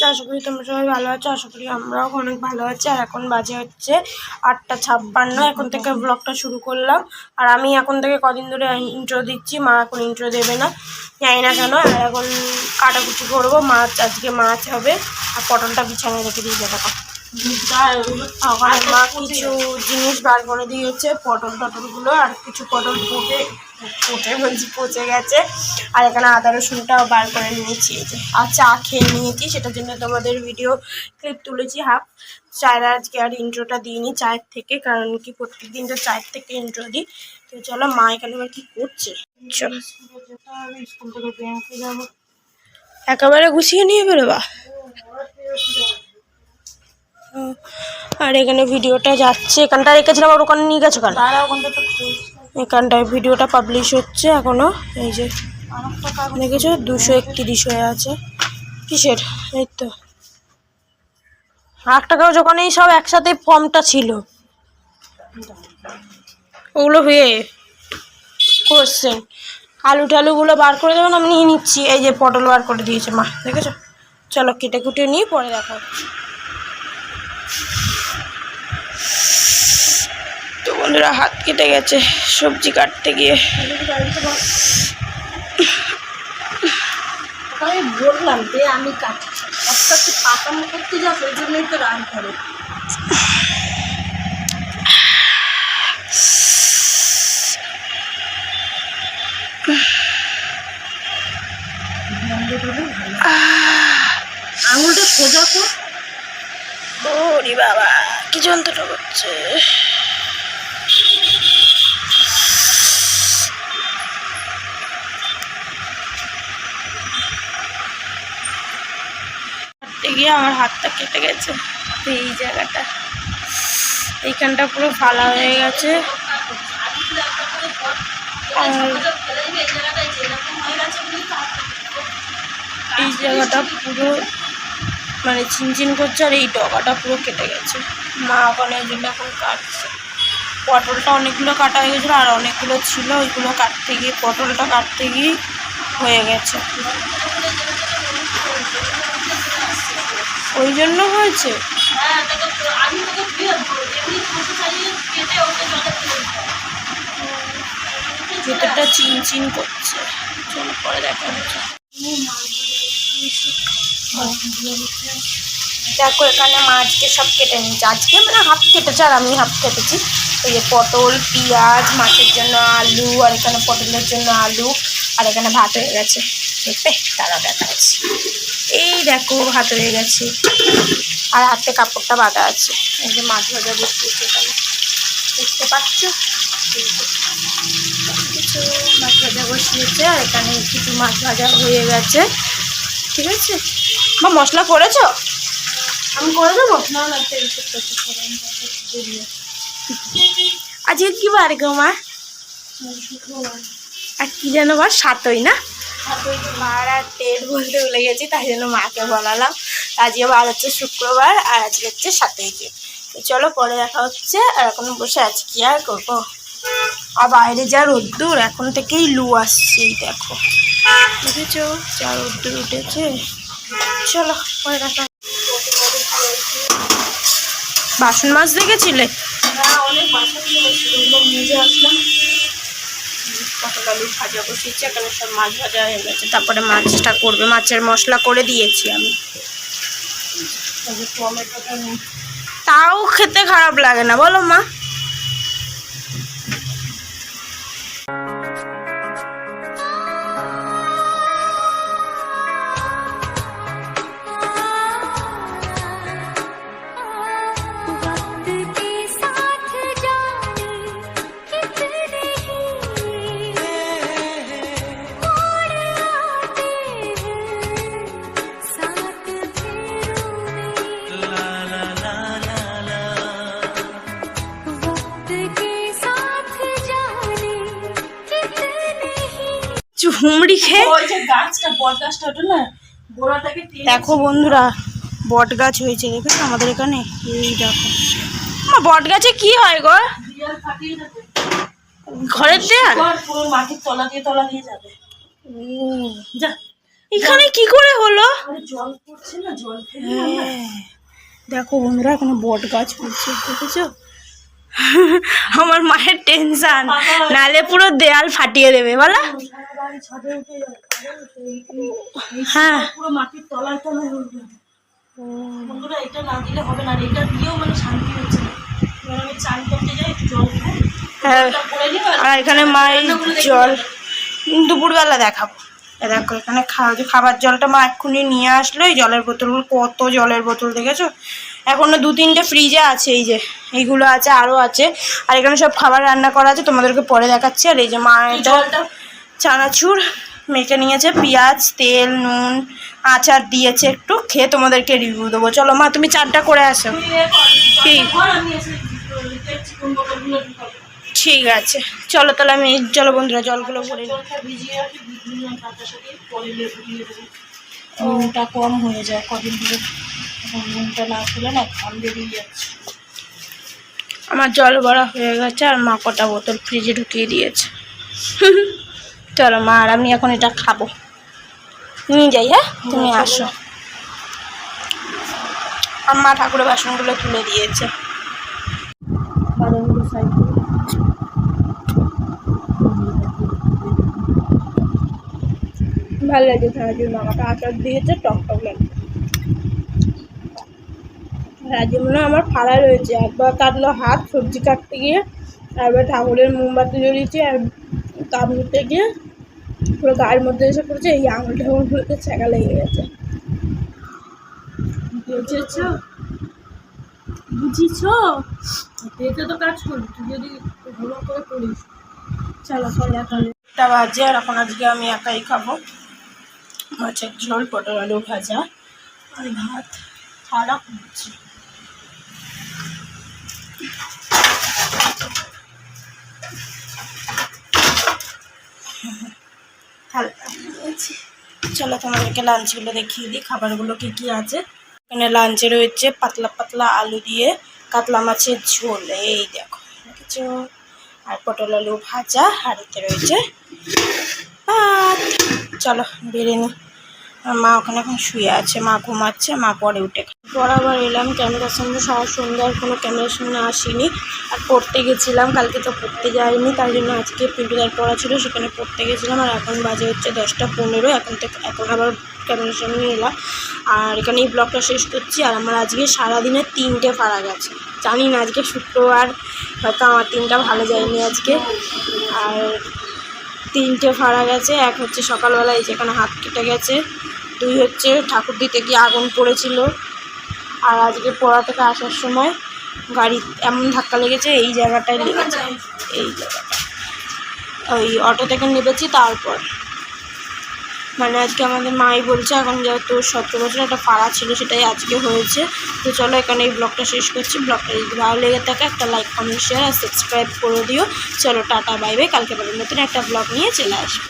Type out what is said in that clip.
আছো, আশা করি তোমরা সবাই ভালো আছো, আশা করি আমরাও অনেক ভালো আছি। আর এখন বাজে হচ্ছে আটটা ছাপ্পান্ন, এখন থেকে ব্লগটা শুরু করলাম। আর আমি এখন থেকে কদিন ধরে ইন্ট্রো দিচ্ছি, মা এখন ইন্ট্রো দেবে না, জানি না কেন। আর এখন কাটাকুটি করব, মাছ, আজকে মাছ হবে, আর পটলটা বিছানায় রেখে দিয়ে যাবে ওখানে মা কিছু জিনিস বার করে দিয়েছে পটল টটলগুলো আর কিছু পটল পটে পটে বলছি পচে গেছে আর এখানে আদা রসুনটাও বার করে নিয়েছি আর চা খেয়ে নিয়েছি সেটার জন্য তোমাদের ভিডিও ক্লিপ তুলেছি হাফ চায়ের আজকে আর ইন্ট্রোটা দিইনি চায়ের থেকে কারণ কি প্রত্যেক দিন তো চায়ের থেকে ইন্ট্রো দিই তো চলো মা এখানে এবার কি করছে একেবারে গুছিয়ে নিয়ে বেরোবা? আর এখানে ভিডিওটা যাচ্ছে। এখানটা রেখেছিলাম, আর ওখানে নিয়ে গেছো কেন এখানটায় ভিডিওটা পাবলিশ হচ্ছে এখনও। এই যে, দেখেছ? দুশো একত্রিশ হয়ে আছে। কিসের? এই তো। আট টাকাও যখন এই সব একসাথে ফর্মটা ছিল। ওগুলো হয়ে কোশ্চেন আলু টালুগুলো বার করে দেবেন, আমি নিয়ে নিচ্ছি। এই যে পটল বার করে দিয়েছে, মা। দেখেছ? চলো কেটে কুটে নিয়ে পরে দেখা হচ্ছে তো বন্ধুরা হাত কেটে গেছে সবজি কাটতে গিয়ে। আমি বললাম যে আমি পাকামো করতে যাস ওই জন্যই তো রাগ করে। আঙুলটা সোজা কর। ওরে বাবা কি যন্ত্রণা করছে? গিয়ে আমার হাতটা কেটে গেছে। তো এই জায়গাটা। এইখানটা পুরো ফালা হয়ে গেছে। এই জায়গাটা পুরো মানে চিনচিন করছে আর এই ডগাটা পুরো কেটে গেছে। মা ওখানে ওইগুলো এখন কাটছে। পটলটা অনেকগুলো কাটা হয়ে গেছিল আর অনেকগুলো ছিল। ওইগুলো কাটতে গিয়ে, পটলটা কাটতে গিয়ে হয়ে গেছে। ওকে জন্য ফেলে দিতে ভেতরটা চিনচিন করছে। চলো পরে দেখা হচ্ছে দেখো এখানে মাছকে সব কেটে নিয়েছে। আজকে মানে হাফ কেটেছে আর আমি হাফ কেটেছি। এই যে পটল পেঁয়াজ মাছের জন্য আলু আর এখানে পটলের জন্য আলু আর এখানে ভাত হয়ে গেছে। দেখবে তারা দেখাচ্ছি। এই দেখো ভাত হয়ে গেছে। আর হাতে কাপড়টা বাঁধা আছে। এই যে মাছ ভাজা বসিয়েছে এখানে দেখতে পাচ্ছ। কিছু মাছ ভাজা বসিয়েছে আর এখানে কিছু মাছ ভাজা হয়ে গেছে। ঠিক আছে? বা মশলা করেছ? আমি করে দেবো? না না আজকে কি বার গো মা? আর কি যেন বার সাতই না? মার আর ডেট বলতে ভুলে গেছি, তাই জন্য মাকে বলালাম। আজকে বার হচ্ছে শুক্রবার আর আজকে হচ্ছে সাতই জুন। চলো পরে দেখা হচ্ছে, আর এখন বসে আছি, কি আর করব? আর বাইরে যা রোদ্দুর, এখন থেকেই লু আসছে দেখো। দেখেছ যা রোদ্দুর উঠেছে। চলো, পরে দেখা বাসন মাছ দেখেছিলে অনেক বাসা দিয়ে নিজে আসলাম। পটল, আলু ভাজা বসিয়েছি, এখানে সব মাছ ভাজা হয়ে গেছে। তারপরে মাছটা করবে, মাছের মশলা করে দিয়েছি আমি। তাও খেতে খারাপ লাগে না, বলো মা। চুমড়ি খেয়ে গাছটা বট গাছটা ওটা না দেখো বন্ধুরা বট গাছ হয়েছে দেখেছ? আমাদের এখানে এই দেখো। বট গাছে কি হয় গো? ঘরের দেয়াল? মাটির তলা দিয়ে তলা দিয়ে যাবে। যা। এখানে কি করে হলো? জল পড়ছে না জল হ্যাঁ। দেখো বন্ধুরা এখানে বট গাছ পড়ছে দেখেছ? আমার মায়ের টেনশন নালে পুরো দেয়াল ফাটিয়ে দেবে বলা। হ্যাঁ। পুরো মাটির তলায় তলায় যাবে। বন্ধুরা এটা না দিলে হবে না আর এটা দিয়েও মানে শান্তি হচ্ছে না। আমি চান করতে যাই জল খাই। হ্যাঁ। আর এখানে মা এই জল। দুপুরবেলা দেখাবো। দেখো এখানে খাওয়া খাবার জলটা মা এক্ষুনি নিয়ে আসলো এই জলের বোতলগুলো কত জলের বোতল দেখেছ? এখনও দু তিনটে ফ্রিজে আছে এই যে এইগুলো আছে আরও আছে। আর এখানে সব খাবার রান্না করা আছে তোমাদেরকে পরে দেখাচ্ছি। আর এই যে মা চানাচুর মেখে নিয়েছে পেঁয়াজ তেল নুন আচার দিয়েছে একটু খেয়ে তোমাদেরকে রিভিউ দেবো। চলো মা তুমি চারটা করে আসো। ঠিক আছে। চলো তাহলে আমি চলো বন্ধুরা জলগুলো ভরে কম হয়ে যায় কদিন ধরে। এখন না খেলে না ঘাম বেরিয়ে যাচ্ছে। আমার জল ভরা হয়ে গেছে আর মা কটা বোতল ফ্রিজে ঢুকিয়ে দিয়েছে। চলো মা আর আমি এখন এটা খাব। নিয়ে যাই হ্যাঁ? তুমি হ্যাঁ, আসো। আর মা ঠাকুরের বাসনগুলো তুলে দিয়েছে। বাদামগুলো সাইড ভালো লাগে মামাটা আচার দিয়েছে টক টক লাগে। মনে হয় আমার ফাড়া রয়েছে। একবার কাটলো হাত, সবজি কাটতে গিয়ে আর একবার ঠাকুরের মোমবাতি জ্বলিয়েছে, আর কাপ নিতে গিয়ে পুরো গায়ের মধ্যে এসে পড়েছে, এই আঙুল ঠাঙুলগুলোতে ছ্যাঁকা লেগে গেছে। বুঝেছ? বুঝিছ? পেটে তো কাজ করি তুই যদি ভালো করে করিস চলো চলো এখন একটা বাজে, আর এখন আজকে আমি একাই খাব। মাছের ঝোল, পটল আলু ভাজা, আর ভাত খারাপ হচ্ছে। চলো তোমাদেরকে লাঞ্চগুলো দেখিয়ে দিই, খাবারগুলো কি কি আছে। এখানে লাঞ্চে রয়েছে পাতলা পাতলা আলু দিয়ে কাতলা মাছের ঝোল, এই দেখো, দেখেছ? আর পটল আলু ভাজা আর রয়েছে ভাত। চলো বেরিয়ে নি। আর মা ওখানে এখন শুয়ে আছে, মা ঘুমাচ্ছে, মা পরে উঠে খাবে। বরাবর এলাম, ক্যামেরার সামনে সারা সন্ধ্যা আর কোনো ক্যামেরার সামনে আসিনি। আর পড়তে গেছিলাম, কালকে তো পড়তে যাইনি, তাই জন্য আজকে পিন্টুদার পড়া ছিল, সেখানে পড়তে গেছিলাম, আর এখন বাজে হচ্ছে দশটা পনেরো, এখন থেকে, এখন আবার ক্যামেরার সামনে এলাম। আর এখানে এই ব্লগটা শেষ করছি, আর আমার আজকে সারাদিনে তিনটে পারা গেছে। জানি না, আজকে শুক্রবার, হয়তো আমার তিনটা ভালো যায়নি আজকে। আর তিনটে ফাড়া গেছে, এক হচ্ছে সকালবেলায় যেখানে হাত কেটে গেছে, দুই হচ্ছে ঠাকুর দিতে গিয়ে আগুন পড়েছিল। আর আজকে পড়া থেকে আসার সময় গাড়ি এমন ধাক্কা লেগেছে, এই জায়গাটায় লেগেছে। এই জায়গাটা। ওই অটো থেকে নেবেছি, তারপর মানে আজকে আমাদের মাই বলছে, এখন যেহেতু সতেরো বছর একটা পাড়া ছিল, সেটাই আজকে হয়েছে। তো চলো এখানে এই ব্লগটা শেষ করছি। ব্লগটা যদি ভালো লেগে থাকে, একটা লাইক কমেন্ট শেয়ার আর সাবস্ক্রাইব করে দিও। চলো, টাটা বাই বাই কালকে পাবে নতুন একটা ব্লগ নিয়ে চলে আসব।